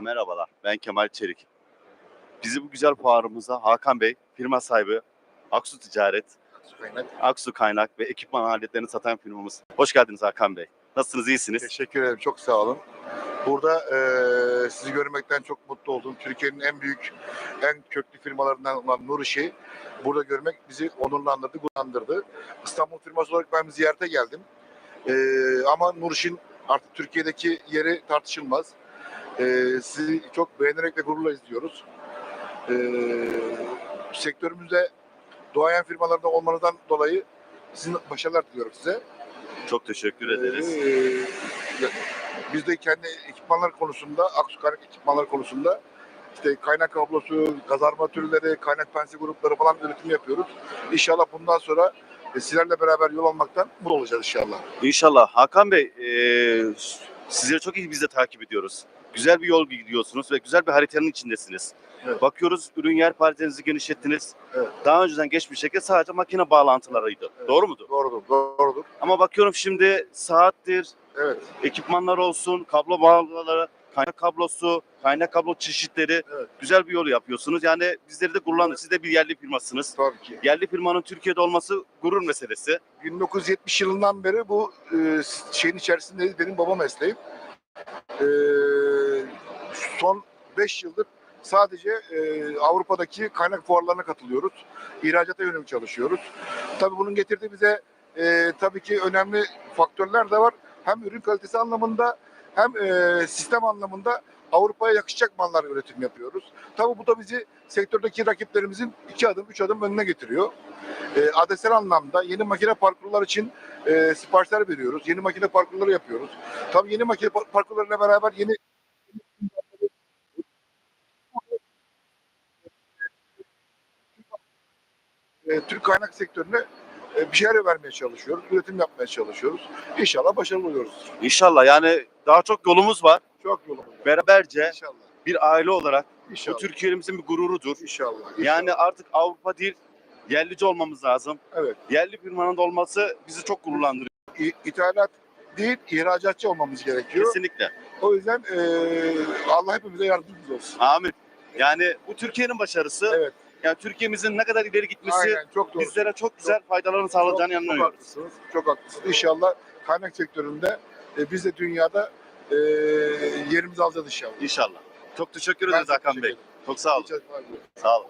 Merhabalar, ben Kemal Çelik. Bizi bu güzel fuarımıza Hakan Bey, firma sahibi, Aksu Ticaret, Kaynak. Aksu Kaynak ve ekipman aletlerini satan firmamız. Hoş geldiniz Hakan Bey. Nasılsınız, iyisiniz? Teşekkür ederim. Çok sağ olun. Burada eee, sizi görmekten çok mutlu oldum. Türkiye'nin en büyük, en köklü firmalarından olan Nur İş'i burada görmek bizi onurlandırdı, gururlandırdı. İstanbul firması olarak ben ziyarete geldim. Eee, ama Nur İş'in artık Türkiye'deki yeri tartışılmaz. Eee, sizi çok beğenerek ve gururla izliyoruz. Eee sektörümüzde doğayan firmalarda olmanızdan dolayı sizin başarılar diliyorum size. Çok teşekkür ederiz. Ee, biz de kendi ekipmanlar konusunda, Aksu kaynak ekipmanlar konusunda işte kaynak kablosu, gazarma türleri, kaynak pensi grupları falan üretim yapıyoruz. İnşallah bundan sonra e, sizlerle beraber yol almaktan mutlu olacağız inşallah. İnşallah. Hakan Bey, eee sizleri çok iyi biz de takip ediyoruz. Güzel bir yol gidiyorsunuz ve güzel bir haritanın içindesiniz. Evet. Bakıyoruz ürün yer paletinizi genişlettiniz. Evet. Daha önceden geçmişteki sadece makine bağlantılarıydı. Evet. Doğru mudur? Doğrudur, doğrudur. Ama bakıyorum şimdi saattir, Evet, ekipmanlar olsun, kablo bağlantıları, kaynak kablosu, kaynak kablo çeşitleri Evet. güzel bir yol yapıyorsunuz. Yani bizleri de gururlandır. Siz de bir yerli firmasınız. tabii ki. Yerli firmanın Türkiye'de olması gurur meselesi. 1970 yılından beri bu e, şeyin içerisindeyiz. Benim baba mesleğim. E, son 5 yıldır sadece e, Avrupa'daki kaynak fuarlarına katılıyoruz. İhracata yönelik çalışıyoruz. Tabii bunun getirdiği bize e, tabii ki önemli faktörler de var. Hem ürün kalitesi anlamında hem e, sistem anlamında Avrupa'ya yakışacak mallar üretim yapıyoruz. Tabii bu da bizi sektördeki rakiplerimizin iki adım, üç adım önüne getiriyor. E, adresel anlamda yeni makine parkurlar için e, siparişler veriyoruz. Yeni makine parkurları yapıyoruz. Tabii yeni makine par- parkurlarıyla beraber yeni e, Türk kaynak sektörüne bir şeyler vermeye çalışıyoruz. Üretim yapmaya çalışıyoruz. İnşallah başarılı oluyoruz. İnşallah yani daha çok yolumuz var. Çok yolumuz. var. Beraberce İnşallah. bir aile olarak bu İnşallah. Türkiye'mizin bir gururudur. İnşallah. İnşallah. Yani artık Avrupa değil, yerlici olmamız lazım. evet. Yerli firmanın da olması bizi çok gururlandırıyor. İ- ithalat değil, ihracatçı olmamız gerekiyor. Kesinlikle. O yüzden e, Allah hepimize yardımcımız olsun. Amin. Yani bu Türkiye'nin başarısı. Evet. Yani Türkiye'mizin ne kadar ileri gitmesi Aynen çok doğru. bizlere çok güzel faydalarını sağlayacağını çok, çok haklısınız. Çok haklısınız. İnşallah kaynak sektöründe e, biz de dünyada e, yerimizi alacağız inşallah. İnşallah. Çok teşekkür ederiz çok Hakan Bey. Çok sağ olun. Çok- Sağ olun.